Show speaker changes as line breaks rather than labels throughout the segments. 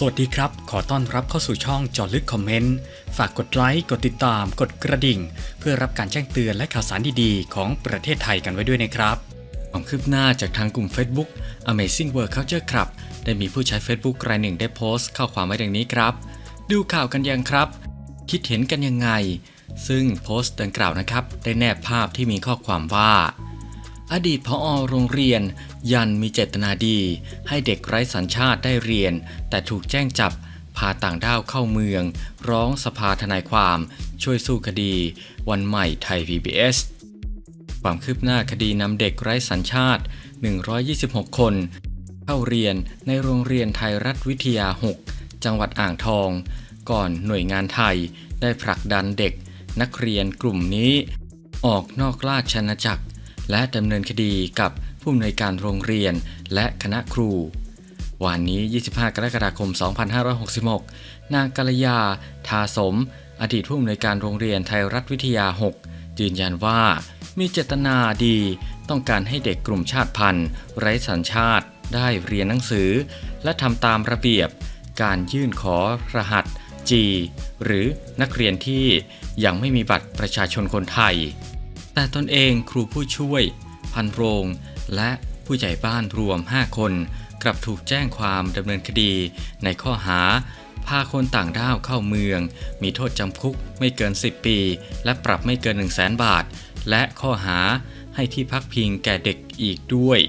สวัสดีครับ ขอต้อนรับเข้าสู่ช่องจอลึกคอมเมนต์ ฝากกดไลค์ กดติดตาม กดกระดิ่ง เพื่อรับการแจ้งเตือนและข่าวสารดีๆ ของประเทศไทยกันไว้ด้วยนะครับความคืบหน้าจากทางกลุ่ม Facebook Amazing World Culture Club ได้มีผู้ใช้ Facebook รายหนึ่งได้โพสต์ข้อความไว้ดังนี้ครับ ดูข่าวกันยังครับ คิดเห็นกันยังไง ซึ่งโพสต์ดังกล่าวนะครับ ได้แนบภาพที่มีข้อความว่า อดีตพอโรงเรียน ยันมีเจตนาดี ให้เด็กไร้สัญชาติได้เรียน แต่ถูกแจ้งจับ พาต่างด้าวเข้าเมือง ร้องสภาทนายความ ช่วยสู้คดี วันใหม่ไทย PBS ความคืบหน้าคดีนำเด็กไร้สัญชาติ 126 คน เข้าเรียนในโรงเรียนไทยรัฐวิทยา 6 จังหวัดอ่างทอง ก่อนหน่วยงานไทยได้ผลักดันเด็ก นักเรียนกลุ่มนี้ ออกนอกราชอาณาจักร และดำเนินคดีกับผู้อำนวยการโรงเรียนและคณะครู วันนี้ 25 กรกฎาคม 2566 นางกัลยา ทาสม อดีตผู้อำนวยการโรงเรียนไทยรัฐวิทยา 6 ยืนยันว่า มีเจตนาดีต้องการให้เด็กกลุ่มชาติพันธุ์ ไร้สัญชาติได้เรียนหนังสือ และทำตามระเบียบ การยื่นขอรหัส G หรือนักเรียนที่ยังไม่มีบัตรประชาชนคนไทย แต่ตนเองครูผู้ช่วย พันโรง และผู้ใหญ่บ้านรวม 5 คน กลับถูกแจ้งความดำเนินคดีในข้อหา พาคนต่างด้าวเข้าเมือง มีโทษจำคุกไม่เกิน 10 ปี และปรับไม่เกิน 1 0 0 0 0แบาท และข้อหาให้ที่พักพิงแก่เด็กอีกด้วย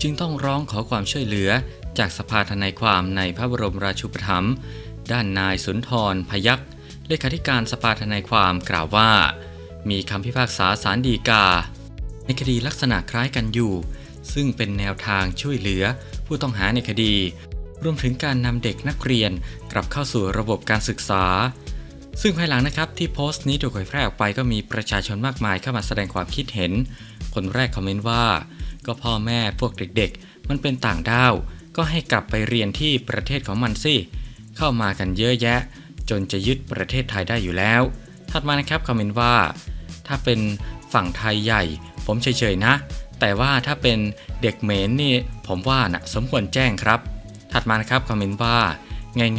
จึงต้องร้องขอความช่วยเหลือจากสภาทนายความในพระบรมราชูปถัมภ์ด้านนายสุนทรพยักษ์เลขาธิการสภาทนายความกล่าวว่า มีคำพิพากษาสารดีกา ในคดีลักษณะคล้ายกันอยู่ ซึ่งเป็นแนวทางช่วยเหลือผู้ต้องหาในคดี รวมถึงการนำเด็กนักเรียนกลับเข้าสู่ระบบการศึกษา ซึ่งภายหลังนะครับที่โพสต์นี้ถูกเผยแพร่ออกไปก็มีประชาชนมากมายเข้ามาแสดงความคิดเห็น คนแรกคอมเมนต์ว่า ก็พ่อแม่พวกเด็กๆ มันเป็นต่างด้าว ก็ให้กลับไปเรียนที่ประเทศของมันสิเข้ามากันเยอะแยะ จนจะยึดประเทศไทยได้อยู่แล้ว ถัดมานะครับคอมเมนต์ว่า ถ้าเป็นฝั่งไทยใหญ่ ผมเฉยๆนะ แต่ว่าถ้าเป็นเด็กเหมนนี่ผมว่านะ่ะสมควรแจ้งครับ ถัดมานะครับคอมเมนต์ว่า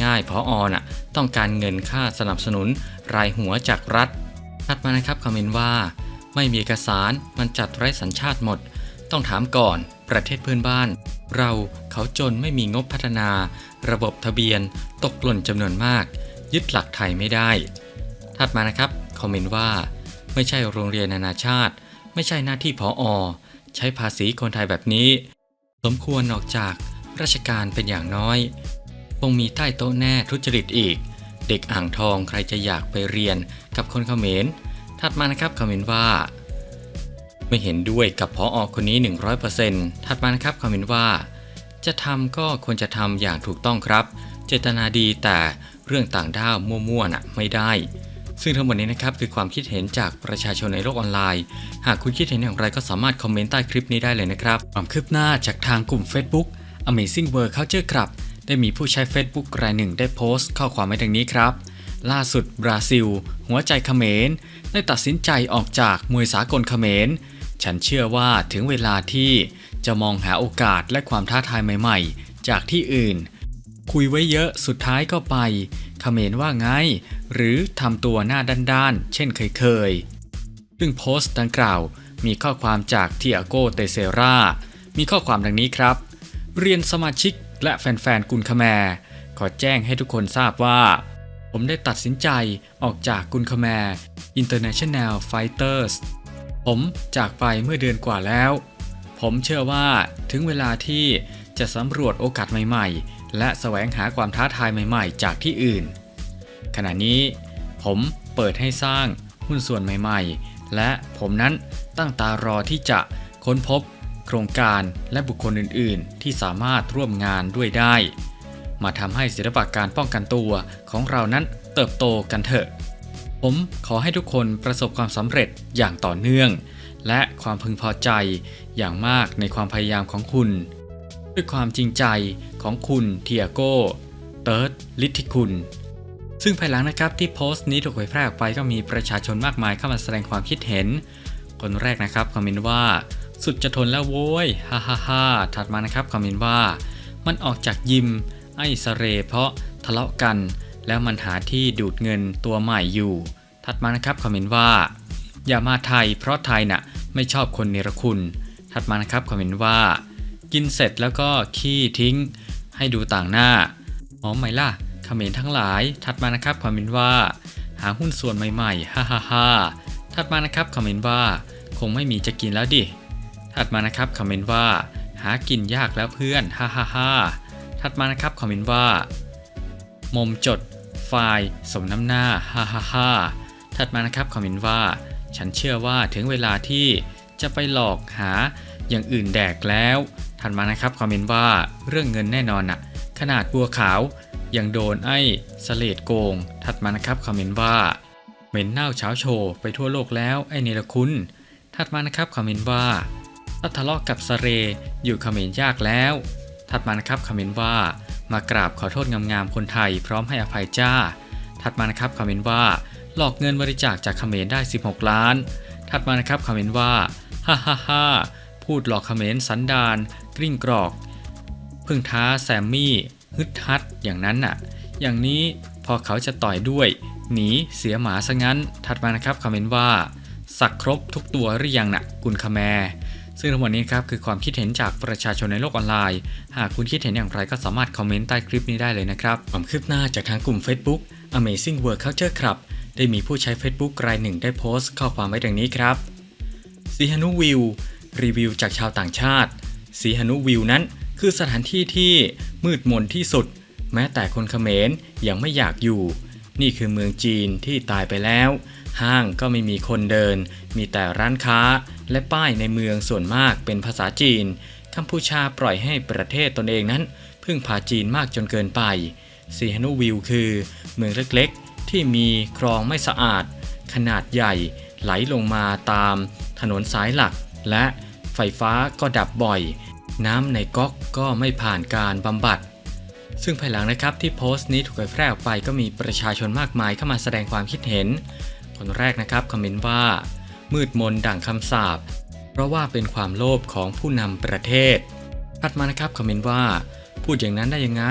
ง่ายๆพออน่ะต้องการเงินค่าสนับสนุนรายหัวจากรัฐ ถัดมานะครับคอมเมนต์ว่า ไม่มีเอกสารมันจัดไร้สัญชาติหมด ต้องถามก่อนประเทศเพื่อนบ้าน เราเขาจนไม่มีงบพัฒนา ระบบทะเบียน ตกหล่นจำนวนมาก ยึดหลักไทยไม่ได้ ถัดมานะครับ คอมเมนต์ว่า ไม่ใช่โรงเรียนนานาชาติ ไม่ใช่หน้าที่พออใช้ภาษีคนไทยแบบนี้ สมควรออกจากราชการเป็นอย่างน้อยคงมีใต้โต๊ะแน่ทุจริตอีก เด็กอ่างทองใครจะอยากไปเรียนกับคนเขมรถัดมานะครับคอมเมนต์ว่า ไม่เห็นด้วยกับพออคนนี้ 100%ถัดมานะครับคอมเมนต์ว่า จะทำก็ควรจะทำอย่างถูกต้องครับ เจตนาดีแต่เรื่องต่างด้าวมั่วๆน่ะไม่ได้ ซึ่งทั้งหมดนี้นะครับคือความคิดเห็นจากประชาชนในโลกออนไลน์ หากคุณคิดเห็นอย่างไรก็สามารถคอมเมนต์ใต้คลิปนี้ได้เลยนะครับความคืบหน้าจากทางกลุ่ม Facebook Amazing World Culture Club ได้มีผู้ใช้ Facebook รายหนึ่งได้โพสต์ข้อความไว้ดังนี้ครับ ล่าสุดบราซิล หัวใจเขมร ได้ตัดสินใจออกจากมวยสากลเขมร ฉันเชื่อว่าถึงเวลาที่จะมองหาโอกาสและความท้าทายใหม่ ๆ จากที่อื่น คุยไว้เยอะสุดท้ายก็ไป เขมรว่าไง หรือทำตัวหน้าด้านๆ เช่นเคยๆซึ่งโพสต์ดังกล่าวมีข้อความจากทิอาโกเตเซรา มีข้อความดังนี้ครับ เรียนสมาชิกและแฟนๆกุลคแมร์ขอแจ้งให้ทุกคนทราบว่า ผมได้ตัดสินใจออกจากกุลคแมร์ International Fighters ผมจากไปเมื่อเดือนกว่าแล้ว ผมเชื่อว่าถึงเวลาที่จะสำรวจโอกาสใหม่ๆ และแสวงหาความท้าทายใหม่ๆ จากที่อื่น ขณะนี้ผมเปิดให้สร้างหุ้นส่วนใหม่ๆ และผมนั้นตั้งตารอที่จะค้นพบโครงการและบุคคลอื่นๆ ที่สามารถร่วมงานด้วยได้ มาทำให้ศิลปะการป้องกันตัวของเรานั้นเติบโตกันเถอะ ผมขอให้ทุกคนประสบความสำเร็จอย่างต่อเนื่อง และความพึงพอใจอย่างมากในความพยายามของคุณ ด้วยความจริงใจของคุณเทียโกเติร์ดลิทธิคุณ ซึ่งภายหลังนะครับที่โพสต์นี้ถูกเผยแพร่ออกไปก็มีประชาชนมากมายเข้ามาแสดงความคิดเห็น คนแรกนะครับคอมเมนต์ว่า สุดจะทนแล้วโว้ยฮ่าฮ่าฮ่าถัดมานะครับคอมเมนต์ว่า มันออกจากยิม ไอ้สเรเพราะทะเลาะกัน แล้วมันหาที่ดูดเงินตัวใหม่อยู่ ถัดมานะครับคอมเมนต์ว่า อย่ามาไทยเพราะไทยน่ะไม่ชอบคนเนรคุณ ถัดมานะครับคอมเมนต์ว่า กินเสร็จแล้วก็ขี้ทิ้ง ให้ดูต่างหน้าหอมไหมล่ะคอมเมนต์ทั้งหลายถัดมานะครับคอมเมนต์ว่า หาหุ้นส่วนใหม่ๆฮ่าฮ่าฮ่าถัดมานะครับคอมเมนต์ว่า คงไม่มีจะกินแล้วดิถัดมานะครับคอมเมนต์ว่า หากินยากแล้วเพื่อนฮ่าฮ่าฮ่าถัดมานะครับคอมเมนต์ว่า มมจด ไฟล์สมน้ำหน้าฮ่าฮ่าฮ่าถัดมานะครับคอมเมนต์ว่า ฉันเชื่อว่าถึงเวลาที่จะไปหลอกหาอย่างอื่นแดกแล้ว ถัดมานะครับคอมเมนต์ว่าเรื่องเงินแน่นอนอะขนาดบัวขาวยังโดนไอ้สเลดโกง ถัดมานะครับคอมเมนต์ว่าเหม็นเน่าเช้าโชว์ไปทั่วโลกแล้วไอ้เนรคุณ ถัดมานะครับคอมเมนต์ว่าถ้าทะเลาะกับสเรอยู่คอมเขมรยากแล้ว ถัดมานะครับคอมเมนต์ว่ามากราบขอโทษงามๆคนไทยพร้อมให้อภัยจ้า ถัดมานะครับคอมเมนต์ว่าหลอกเงินบริจาคจากเขมรได้ 16 ล้าน ถัดมานะครับคอมเมนต์ว่า ฮ่าฮ่าฮ่า พูดหลอกเขมรสันดานกริ้งกรอกพิ่งท้าแซมมี่ ฮึดฮัดอย่างนั้นน่ะ อย่างนี้พอเขาจะต่อยด้วย หนีเสียหมาซะงั้น ถัดมานะครับคอมเมนต์ว่า สักครบทุกตัวหรือยังน่ะกุลคแมร์ซึ่งทั้งหมดนี้ครับคือความคิดเห็นจากประชาชนในโลกออนไลน์ หากคุณคิดเห็นอย่างไรก็สามารถคอมเมนต์ใต้คลิปนี้ได้เลยนะครับ ความคืบหน้าจากทางกลุ่ม Facebook Amazing World Culture Club ได้มีผู้ใช้ Facebook รายหนึ่งได้โพสต์ข้อความไว้ดังนี้ครับซีฮานุวิว รีวิวจากชาวต่างชาติซีฮานุวิวนั้น คือสถานที่ที่มืดมนที่สุด แม้แต่คนเขมรยังไม่อยากอยู่ นี่คือเมืองจีนที่ตายไปแล้ว ห้างก็ไม่มีคนเดิน มีแต่ร้านค้าและป้ายในเมืองส่วนมากเป็นภาษาจีนกัมพูชาปล่อยให้ประเทศตนเองนั้น พึ่งพาจีนมากจนเกินไปซีฮานุวิวคือ เมืองเล็กๆ ที่มีคลองไม่สะอาด ขนาดใหญ่ไหลลงมาตามถนนสายหลัก และ ไฟฟ้าก็ดับบ่อย น้ำในก๊อกก็ไม่ผ่านการบำบัด ซึ่งภายหลังนะครับที่โพสต์นี้ถูกเผยแพร่ออกไปก็มีประชาชนมากมายเข้ามาแสดงความคิดเห็น คนแรกนะครับคอมเมนต์ว่า มืดมนดั่งคำสาปเพราะว่าเป็นความโลภของผู้นำประเทศถัดมานะครับคอมเมนต์ว่า พูดอย่างนั้นได้ยังไง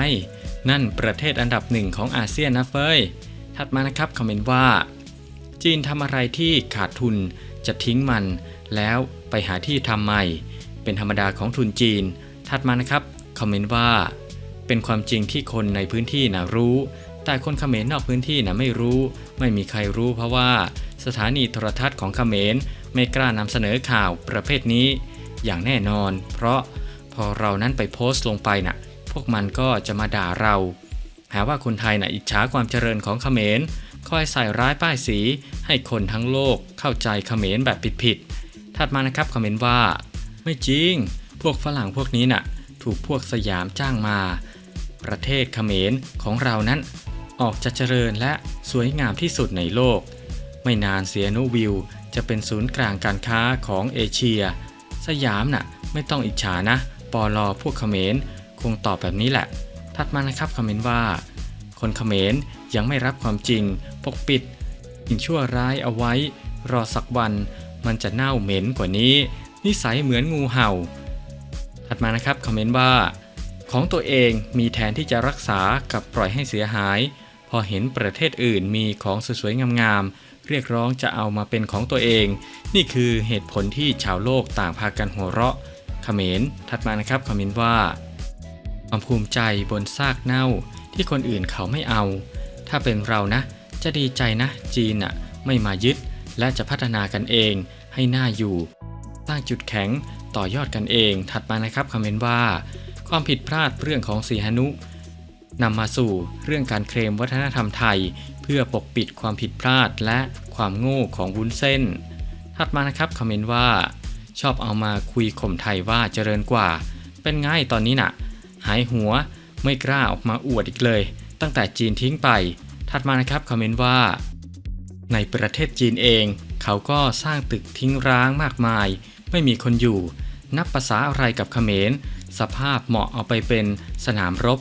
นั่นประเทศอันดับหนึ่งของอาเซียนนะเฟยถัดมานะครับคอมเมนต์ว่า จีนทำอะไรที่ขาดทุนจะทิ้งมัน แล้วไปหาที่ทำใหม่ เป็นธรรมดาของทุนจีน ถัดมานะครับคอมเมนต์ว่า เป็นความจริงที่คนในพื้นที่นะรู้ แต่คนเขมรนอกพื้นที่นะไม่รู้ ไม่มีใครรู้เพราะว่า สถานีโทรทัศน์ของเขมรไม่กล้านำเสนอข่าวประเภทนี้ อย่างแน่นอน เพราะพอเรานั้นไปโพสต์ลงไปน่ะ พวกมันก็จะมาด่าเรา หาว่าคนไทยน่ะอิจฉาความเจริญของเขมรคอยใส่ร้ายป้ายสีให้คนทั้งโลกเข้าใจเขมรแบบผิดๆ ถัดมานะครับคอมเมนต์ว่า ไม่จริง พวกฝรั่งพวกนี้น่ะ ถูกพวกสยามจ้างมา ประเทศเขมรของเรานั้น ออกจะเจริญและสวยงามที่สุดในโลก ไม่นานเสียนุวิว จะเป็นศูนย์กลางการค้าของเอเชีย สยามน่ะไม่ต้องอิจฉานะปอลอพวกเขมรคงตอบแบบนี้แหละ ถัดมานะครับคอมเมนต์ว่า คนเขมรยังไม่รับความจริง ปกปิดสิ่งชั่วร้ายเอาไว้ รอสักวัน มันจะเน่าเหม็นกว่านี้ นิสัยเหมือนงูเห่า ถัดมานะครับคอมเมนต์ว่า ของตัวเองมีแทนที่จะรักษากับปล่อยให้เสียหาย พอเห็นประเทศอื่นมีของสวยๆงามๆเรียกร้องจะเอามาเป็นของตัวเอง นี่คือเหตุผลที่ชาวโลกต่างพากันหัวเราะเขมรถัดมานะครับคอมเมนต์ว่าความภูมิใจบนซากเน่าที่คนอื่นเขาไม่เอา ถ้าเป็นเรานะ จะดีใจนะ จีนอะ ไม่มายึด และจะพัฒนากันเองให้น่าอยู่ สร้างจุดแข็งต่อยอดกันเอง ถัดมานะครับคอมเมนต์ว่า ความผิดพลาดเรื่องของสีหนุนำมาสู่เรื่องการเคลมวัฒนธรรมไทย เพื่อปกปิดความผิดพลาดและความโง่ของวุ้นเส้น ถัดมานะครับคอมเมนต์ว่า ชอบเอามาคุยข่มไทยว่าเจริญกว่า เป็นไง่ายตอนนี้น่ะ หายหัวไม่กล้าออกมาอวดอีกเลย ตั้งแต่จีนทิ้งไป ถัดมานะครับคอมเมนต์ว่า ในประเทศจีนเอง เขาก็สร้างตึกทิ้งร้างมากมาย ไม่มีคนอยู่ นับภาษาอะไรกับเขมร สภาพเหมาะเอาไปเป็นสนามรบ